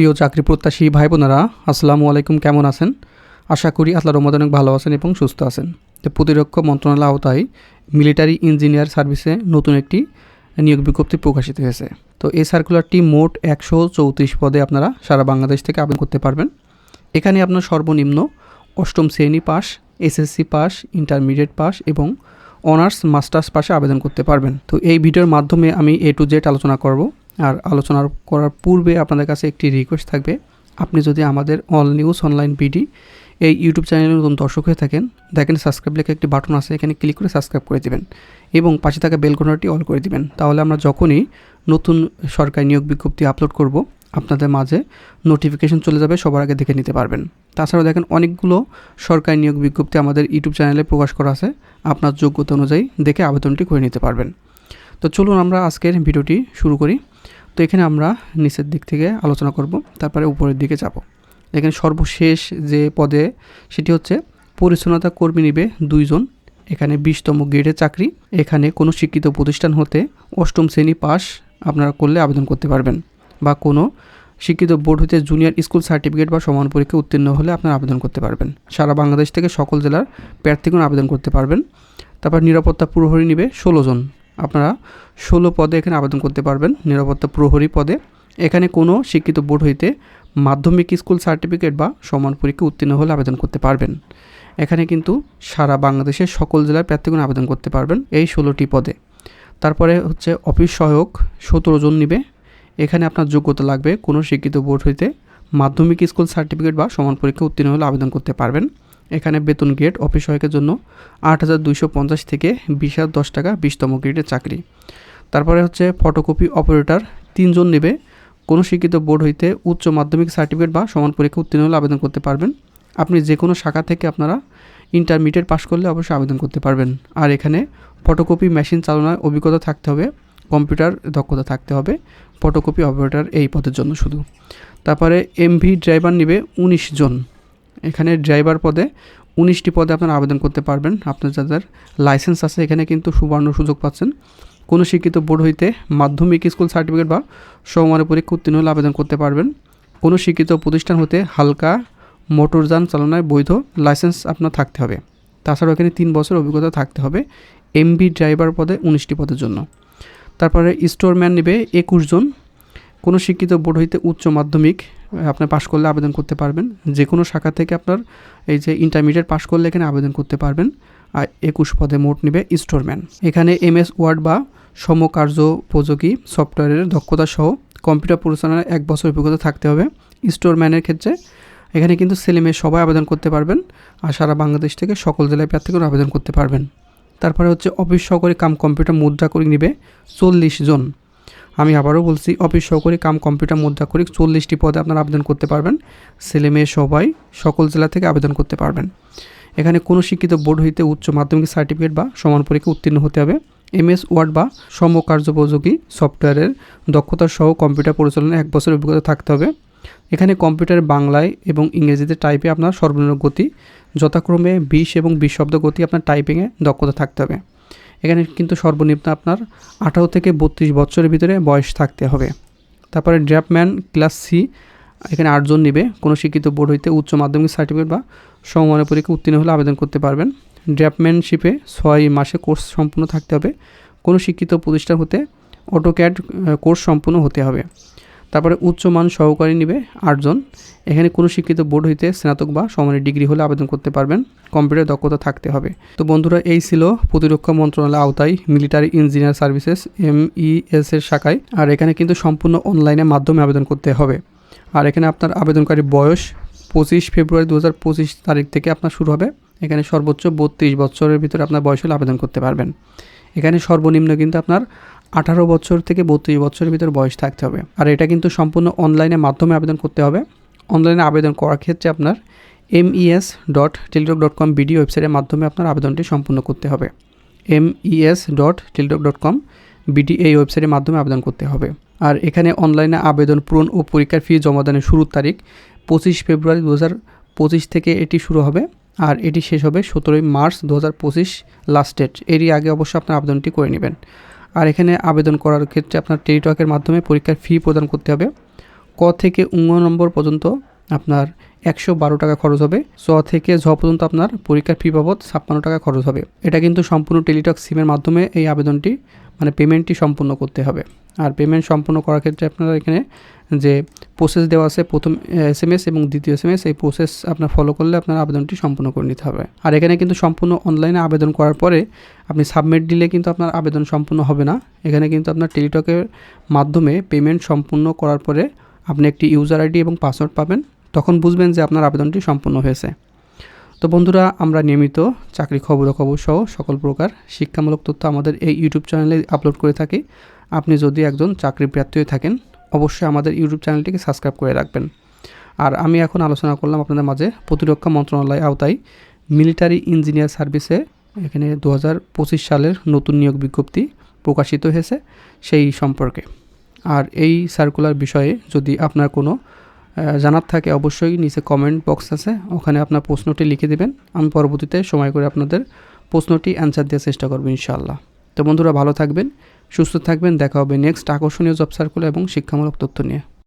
প্রিয় চাকরি প্রত্যাশী ভাই বোনেরা আসসালামু আলাইকুম, কেমন আছেন? আশা করি আল্লাহর রহমতে অনেক ভালো আছেন এবং সুস্থ আছেন। তো প্রতিরক্ষা মন্ত্রণালয় আওতায় মিলিটারি ইঞ্জিনিয়ার সার্ভিসে নতুন একটি নিয়োগ বিজ্ঞপ্তি প্রকাশিত হয়েছে। তো এই সার্কুলারটি মোট একশো চৌত্রিশ পদে আপনারা সারা বাংলাদেশ থেকে আবেদন করতে পারবেন। এখানে আপনার সর্বনিম্ন অষ্টম শ্রেণি pass, SSC pass, intermediate pass এবং অনার্স, মাস্টার্স পাশে আবেদন করতে পারবেন। তো এই ভিডিওর মাধ্যমে আমি এ টু জেড আলোচনা করব। আর আলোচনা করার পূর্বে আপনাদের কাছে একটি রিকোয়েস্ট থাকবে। আপনি যদি আমাদের অল নিউজ অনলাইন বিডি এই ইউটিউব চ্যানেলের নতুন দর্শক হয়ে থাকেন, দেখেন সাবস্ক্রাইব লেখা একটি বাটন আছে, এখানে ক্লিক করে সাবস্ক্রাইব করে দেবেন এবং পাশে থাকা বেল অল করে দিবেন। তাহলে আমরা যখনই নতুন সরকারি নিয়োগ বিজ্ঞপ্তি আপলোড করব, আপনাদের মাঝে নোটিফিকেশন চলে যাবে, সবার আগে দেখে নিতে পারবেন। তাছাড়াও দেখেন অনেকগুলো সরকারি নিয়োগ বিজ্ঞপ্তি আমাদের ইউটিউব চ্যানেলে প্রকাশ করা আছে। আপনার যোগ্যতা অনুযায়ী দেখে আবেদনটি করে নিতে পারবেন। তো চলুন আমরা আজকের ভিডিওটি শুরু করি। তো এখানে আমরা নিচের দিক থেকে আলোচনা করব, তারপরে উপরের দিকে যাব। এখানে সর্বশেষ যে পদে, সেটি হচ্ছে পরিচ্ছন্নতা কর্মী নিবে দুইজন। এখানে বিশতম গ্রেডের চাকরি। এখানে কোনো শিক্ষিত প্রতিষ্ঠান হতে অষ্টম শ্রেণি পাস আপনারা করলে আবেদন করতে পারবেন বা কোনো শিক্ষিত বোর্ড হতে জুনিয়র স্কুল সার্টিফিকেট বা সমান পরীক্ষা উত্তীর্ণ হলে আপনারা আবেদন করতে পারবেন। সারা বাংলাদেশ থেকে সকল জেলার প্রার্থীগণ আবেদন করতে পারবেন। তারপর নিরাপত্তা প্রহরী নিবে ষোলো জন। আপনারা ষোলো পদে এখানে আবেদন করতে পারবেন, নিরাপত্তা প্রহরী পদে। এখানে কোনো শিক্ষিত বোর্ড হইতে মাধ্যমিক স্কুল সার্টিফিকেট বা সমান পরীক্ষা উত্তীর্ণ হলে আবেদন করতে পারবেন। এখানে কিন্তু সারা বাংলাদেশের সকল জেলার প্রার্থীগণ আবেদন করতে পারবেন এই ষোলোটি পদে। তারপরে হচ্ছে অফিস সহায়ক সতেরো জন নিবে। এখানে আপনার যোগ্যতা লাগবে কোনো শিক্ষিত বোর্ড হইতে মাধ্যমিক স্কুল সার্টিফিকেট বা সমান পরীক্ষা উত্তীর্ণ হলে আবেদন করতে পারবেন। এখানে বেতন গ্রেড অফিস সহায়কের জন্য আট হাজার দুইশো পঞ্চাশ থেকে বিশ হাজার দশ টাকা বিশতম গ্রেডের চাকরি। তারপরে হচ্ছে ফটোকপি অপারেটর, তিনজন নেবে। কোনো শিক্ষিত বোর্ড হইতে উচ্চ মাধ্যমিক সার্টিফিকেট বা সমান পরীক্ষা উত্তীর্ণ হলে আবেদন করতে পারবেন। আপনি যে কোনো শাখা থেকে আপনারা ইন্টারমিডিয়েট পাশ করলে অবশ্যই আবেদন করতে পারবেন। আর এখানে ফটোকপি মেশিন চালনার অভিজ্ঞতা থাকতে হবে, কম্পিউটার দক্ষতা থাকতে হবে, ফটোকপি অপারেটর এই পদের জন্য শুধু। তারপরে এমভি ড্রাইভার নেবে উনিশ জন। এখানে ড্রাইভার পদে উনিশটি পদে আপনারা আবেদন করতে পারবেন। আপনার যাদের লাইসেন্স আছে, এখানে কিন্তু সুবর্ণ সুযোগ পাচ্ছেন। কোনো শিক্ষিত বোর্ড হইতে মাধ্যমিক স্কুল সার্টিফিকেট বা সমমানের পরীক্ষা উত্তীর্ণ হলে আবেদন করতে পারবেন। কোনো শিক্ষিত প্রতিষ্ঠান হতে হালকা মোটরযান চালনায় বৈধ লাইসেন্স আপনার থাকতে হবে। তাছাড়াও এখানে তিন বছর অভিজ্ঞতা থাকতে হবে এমবি ড্রাইভার পদে উনিশটি পদের জন্য। তারপরে স্টোরম্যান নেবে একুশ জন। কোনো শিক্ষিত বোর্ড হইতে উচ্চ মাধ্যমিক আপনার পাশ করলে আবেদন করতে পারবেন। যে কোনো শাখা থেকে আপনার এই যে ইন্টারমিডিয়েট পাশ করলে এখানে আবেদন করতে পারবেন। আর একুশ পদে মোট নেবে স্টোরম্যান এখানে এমএস ওয়ার্ড বা সমকার্য উপযোগী সফটওয়্যারের দক্ষতা সহ কম্পিউটার পরিচালনার এক বছর অভিজ্ঞতা থাকতে হবে। স্টোরম্যানের ক্ষেত্রে এখানে কিন্তু ছেলে মেয়ে সবাই আবেদন করতে পারবেন আর সারা বাংলাদেশ থেকে সকল জেলায় প্রার্থীগণ আবেদন করতে পারবেন। তারপরে হচ্ছে অফিস সহকারী কাম কম্পিউটার মুদ্রা করে নিবে চল্লিশ জন। আমি আবারও বলছি অফিস সহকারী কাম কম্পিউটার মুদ্রা করে চল্লিশটি পদে আপনারা আবেদন করতে পারবেন। ছেলে মেয়ে সবাই সকল জেলা থেকে আবেদন করতে পারবেন। এখানে কোনো শিক্ষিত বোর্ড হইতে উচ্চ মাধ্যমিক সার্টিফিকেট বা সমান পরীক্ষা উত্তীর্ণ হতে হবে। এমএস, ওয়ার্ড বা সমকার্যোপযোগী সফটওয়্যারের দক্ষতা সহ কম্পিউটার পরিচালনায় এক বছর অভিজ্ঞতা থাকতে হবে। এখানে কম্পিউটার বাংলায় এবং ইংরেজিতে টাইপে আপনার সর্বনিম্ন গতি, যথাক্রমে বিশ এবং বিশ শব্দ গতি আপনার টাইপিংয়ে দক্ষতা থাকতে হবে। এখানে কিন্তু সর্বনিম্ন আপনার আঠারো থেকে বত্রিশ বছরের ভিতরে বয়স থাকতে হবে। তারপরে ড্রাফম্যান ক্লাস সি, এখানে আটজন নেবে। কোনো শিক্ষিত বোর্ড হইতে উচ্চ মাধ্যমিক সার্টিফিকেট বা সমমানের পরীক্ষা উত্তীর্ণ হলে আবেদন করতে পারবেন। ড্রাফম্যানশিপে ছয় মাসে কোর্স সম্পূর্ণ থাকতে হবে। কোনো শিক্ষিত প্রতিষ্ঠান হতে অটোক্যাড কোর্স সম্পূর্ণ হতে হবে। তারপরে উচ্চমান সহকারী নিবে আটজন। এখানে কোনো শিক্ষিত বোর্ড হইতে স্নাতক বা সমানের ডিগ্রি হলে আবেদন করতে পারবেন। কম্পিউটার দক্ষতা থাকতে হবে। তো বন্ধুরা, এই ছিল প্রতিরক্ষা মন্ত্রণালয় আওতায় মিলিটারি ইঞ্জিনিয়ার সার্ভিসেস এমইএস এর শাখায়। আর এখানে কিন্তু সম্পূর্ণ অনলাইনের মাধ্যমে আবেদন করতে হবে। আর এখানে আপনার আবেদনকারী বয়স পঁচিশ ফেব্রুয়ারি দু হাজার পঁচিশ তারিখ থেকে আপনার শুরু হবে। এখানে সর্বোচ্চ বত্রিশ বছরের ভিতরে আপনার বয়স হলে আবেদন করতে পারবেন। এখানে সর্বনিম্ন কিন্তু আপনার আঠারো বছর থেকে বত্রিশ বছরের ভিতর বয়স থাকতে হবে। আর এটা কিন্তু সম্পূর্ণ অনলাইনের মাধ্যমে আবেদন করতে হবে। অনলাইনে আবেদন করার ক্ষেত্রে আপনার MES dot teletalk dot com BD ওয়েবসাইটের মাধ্যমে আপনার আবেদনটি সম্পূর্ণ করতে হবে। MES dot teletalk dot com BD এই ওয়েবসাইটের মাধ্যমে আবেদন করতে হবে। আর এখানে অনলাইনে আবেদন পূরণ ও পরীক্ষার ফি জমাদানের শুরুর তারিখ পঁচিশ ফেব্রুয়ারি দু হাজার পঁচিশ থেকে এটি শুরু হবে। আর এটি শেষ হবে সতেরোই মার্চ দু হাজার পঁচিশ লাস্ট ডেট এরই আগে অবশ্যই আপনার আবেদনটি করে নেবেন। আর এখানে আবেদন করার ক্ষেত্রে আপনার টেলিটকের মাধ্যমে পরীক্ষার ফি প্রদান করতে হবে। ক থেকে উঙ্গ নম্বর পর্যন্ত আপনার একশো বারো টাকা খরচ হবে। চ থেকে ঝ পর্যন্ত আপনার পরীক্ষার ফি বাবদ ছাপ্পান্ন টাকা খরচ হবে। এটা কিন্তু সম্পূর্ণ টেলিটক সিমের মাধ্যমে এই আবেদনটি মানে পেমেন্টটি সম্পূর্ণ করতে হবে। আর পেমেন্ট সম্পূর্ণ করার ক্ষেত্রে আপনারা এখানে যে প্রসেস দেওয়া আছে, প্রথম এস এম এস এবং দ্বিতীয় এস এম এস এই প্রসেস আপনার ফলো করলে আপনার আবেদনটি সম্পূর্ণ করে নিতে হবে। আর এখানে কিন্তু সম্পূর্ণ অনলাইনে আবেদন করার পরে আপনি সাবমিট দিলে কিন্তু আপনার আবেদন সম্পূর্ণ হবে না। এখানে কিন্তু আপনার টেলিটকের মাধ্যমে পেমেন্ট সম্পূর্ণ করার পরে আপনি একটি ইউজার আইডি এবং পাসওয়ার্ড পাবেন। তখন বুঝবেন যে আপনার আবেদনটি সম্পূর্ণ হয়েছে। তো বন্ধুরা, আমরা নিয়মিত চাকরি খবরাখবর সহ সকল প্রকার শিক্ষামূলক তথ্য আমাদের এই ইউটিউব চ্যানেলে আপলোড করে থাকি। আপনি যদি একজন চাকরি প্রার্থী হয়ে থাকেন, অবশ্যই আমাদের ইউটিউব চ্যানেলটিকে সাবস্ক্রাইব করে রাখবেন। আর আমি এখন আলোচনা করলাম আপনাদের মাঝে প্রতিরক্ষা মন্ত্রণালয় আওতায় মিলিটারি ইঞ্জিনিয়ার সার্ভিসে এখানে দু হাজার পঁচিশ সালের নতুন নিয়োগ বিজ্ঞপ্তি প্রকাশিত হয়েছে সেই সম্পর্কে। আর এই সার্কুলার বিষয়ে যদি আপনার কোনো জানার থাকে অবশ্যই, নিচে কমেন্ট বক্স আছে, ওখানে আপনার প্রশ্নটি লিখে দেবেন। আমি পরবর্তীতে সময় করে আপনাদের প্রশ্নটি অ্যান্সার দেওয়ার চেষ্টা করব ইনশাআল্লাহ। তো বন্ধুরা, ভালো থাকবেন, সুস্থ থাকবেন, দেখা হবে নেক্সট আকর্ষণীয় জব সার্কুল এবং শিক্ষামূলক তথ্য নিয়ে।